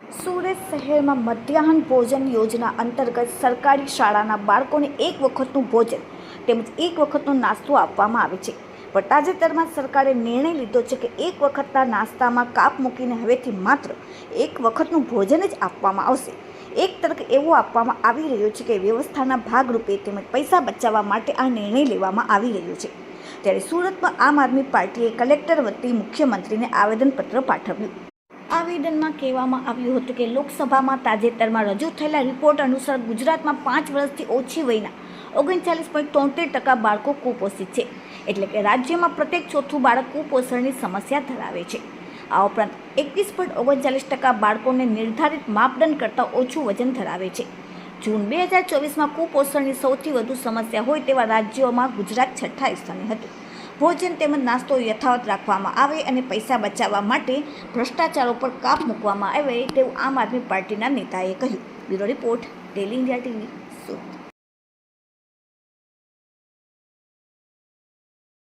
સુરત શહેરમાં મધ્યાહન ભોજન યોજના અંતર્ગત સરકારી શાળાના બાળકોને એક વખતનું ભોજન તેમજ એક વખતનો નાસ્તો આપવામાં આવે છે. પણ તાજેતરમાં સરકારે નિર્ણય લીધો છે કે એક વખતના નાસ્તામાં કાપ મૂકીને હવેથી માત્ર એક વખતનું ભોજન જ આપવામાં આવશે. એક તર્ક એવો આપવામાં આવી રહ્યો છે કે વ્યવસ્થાના ભાગરૂપે તેમજ પૈસા બચાવવા માટે આ નિર્ણય લેવામાં આવી રહ્યો છે. ત્યારે સુરતમાં આમ આદમી પાર્ટીએ કલેક્ટર વતી મુખ્યમંત્રીને આવેદનપત્ર પાઠવ્યું. આવેદનમાં કહેવામાં આવ્યું હતું કે લોકસભામાં તાજેતરમાં રજૂ થયેલા રિપોર્ટ અનુસાર ગુજરાતમાં પાંચ વર્ષથી ઓછી વયના ઓગણચાલીસ પોઈન્ટ તોતેર ટકા બાળકો કુપોષિત છે. એટલે કે રાજ્યમાં પ્રત્યેક ચોથું બાળક કુપોષણની સમસ્યા ધરાવે છે. આ ઉપરાંત એકવીસ પોઈન્ટ ઓગણચાલીસ ટકા બાળકોને નિર્ધારિત માપદંડ કરતાં ઓછું વજન ધરાવે છે. જૂન બે હજાર ચોવીસમાં કુપોષણની સૌથી વધુ સમસ્યા હોય તેવા રાજ્યોમાં ગુજરાત છઠ્ઠા સ્થાને હતું. ભોજન તેમજ નાસ્તો યથાવત રાખવામાં આવે અને પૈસા બચાવવા માટે ભ્રષ્ટાચારો પર કાપ મૂકવામાં આવે તેવું આમ આદમી પાર્ટીના નેતાએ કહ્યું. Bureau report, daily India TV, Surat.